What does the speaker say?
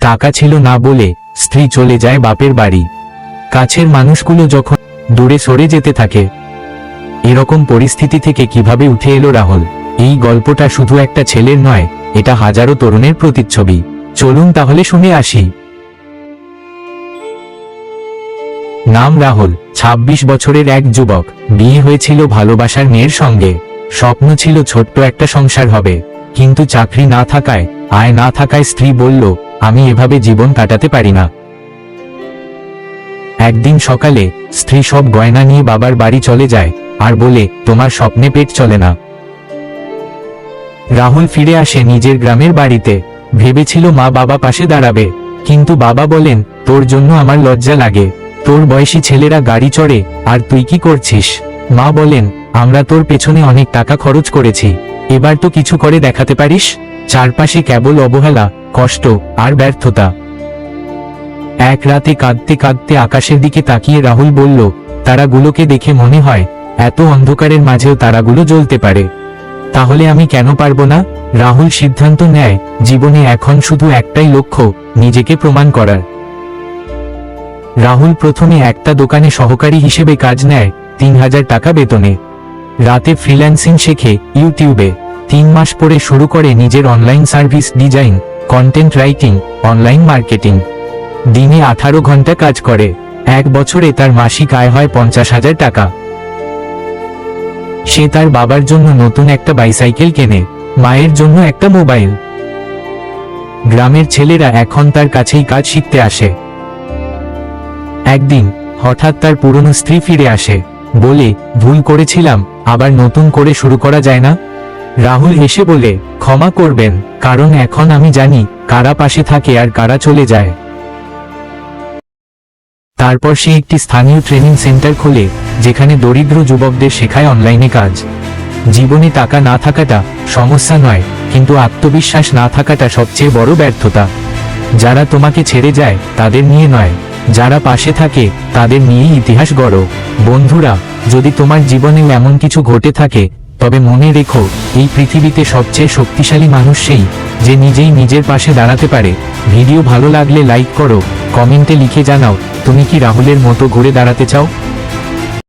টাকা ছিল না বলে স্ত্রী চলে যায় বাপের বাড়ি। কাছের মানুষগুলো যখন দূরে সরে যেতে থাকে, এরকম পরিস্থিতি থেকে কীভাবে উঠে এলো রাহুল? এই গল্পটা শুধু একটা ছেলের নয়, এটা হাজারো তরুণের প্রতিচ্ছবি। চলুন তাহলে শুনে আসি। নাম রাহুল ২৬ বছরের এক যুবক। বিয়ে হয়েছিল ভালোবাসার মেয়ের সঙ্গে। স্বপ্ন ছিল ছোট্ট একটা সংসার হবে। কিন্তু চাকরি না থাকায়, আয় না থাকায় স্ত্রী বলল আমি এভাবে জীবন কাটাতে পারি না। একদিন সকালে স্ত্রী সব গয়না নিয়ে বাবার বাড়ি চলে যায় আর বলে, তোমার স্বপ্নে পেট চলে না। রাহুল ফিরে আসে নিজের গ্রামের বাড়িতে। ভেবেছিল মা বাবা পাশে দাঁড়াবে। কিন্তু বাবা বলেন, তোর জন্য আমার লজ্জা লাগে। তোর বয়সী ছেলেরা গাড়ি চড়ে, আর তুই কি করছিস? মা বলেন, আমরা তোর পেছনে অনেক টাকা খরচ করেছি। এবার তো কিছু করে দেখাতে পারিস? চারপাশে কেবল অবহেলা কষ্ট আর ব্যর্থতা। এক রাতে কাঁদতে কাঁদতে আকাশের দিকে তাকিয়ে রাহুল বলল, তারাগুলোকে দেখে মনে হয়, এত অন্ধকারের মাঝেও তারাগুলো জ্বলতে পারে। তাহলে আমি কেন পারব না? রাহুল সিদ্ধান্ত নেয়, জীবনে এখন শুধু একটাই লক্ষ্য, নিজেকে প্রমাণ করার। রাহুল প্রথমে একটা দোকানে সহকারী হিসেবে কাজ নেয়, তিন হাজার টাকা বেতনে। রাতে ফ্রিল্যান্সিং শেখে, ইউটিউবে। তিন মাস পরে শুরু করে নিজের online service design. Content writing online marketing দিনে আঠারো ঘণ্টা কাজ করে, এক বছরে তার মাসিক আয় হয় পঞ্চাশ হাজার টাকা। সে তার বাবার জন্য নতুন একটা বাইসাইকেল কেনে, মায়ের জন্য একটা মোবাইল গ্রামের ছেলেরা এখন তার কাছেই কাজ শিখতে আসে। একদিন, হঠাৎ তার পুরনো স্ত্রী ফিরে আসে, বলে, ভুল করেছিলাম, আবার নতুন করে শুরু করা যায় না? রাহুল হেসে বলে, ক্ষমা করবেন, কারণ এখন আমি জানি কারা পাশে থাকে আর কারা চলে যায়। তারপর সে একটি স্থানীয় ট্রেনিং সেন্টার খোলে, যেখানে দরিদ্র যুবকদের শেখায় অনলাইনে কাজ। জীবনে টাকা না থাকাটা সমস্যা নয়, কিন্তু আত্মবিশ্বাস না থাকাটা সবচেয়ে বড় ব্যর্থতা। যারা তোমাকে ছেড়ে যায়, তাদের নিয়ে নয়। যারা পাশে থাকে, তাদের নিয়েই ইতিহাস গড়। বন্ধুরা, যদি তোমার জীবনেও এমন কিছু ঘটে থাকে তবে মনে রেখো, এই পৃথিবীতে সবচেয়ে শক্তিশালী মানুষ সেই, যে নিজেই নিজের পাশে দাঁড়াতে পারে। ভিডিও ভালো লাগলে লাইক করো, কমেন্টে লিখে জানাও, তুমি কি রাহুলের মতো ঘুরে দাঁড়াতে চাও?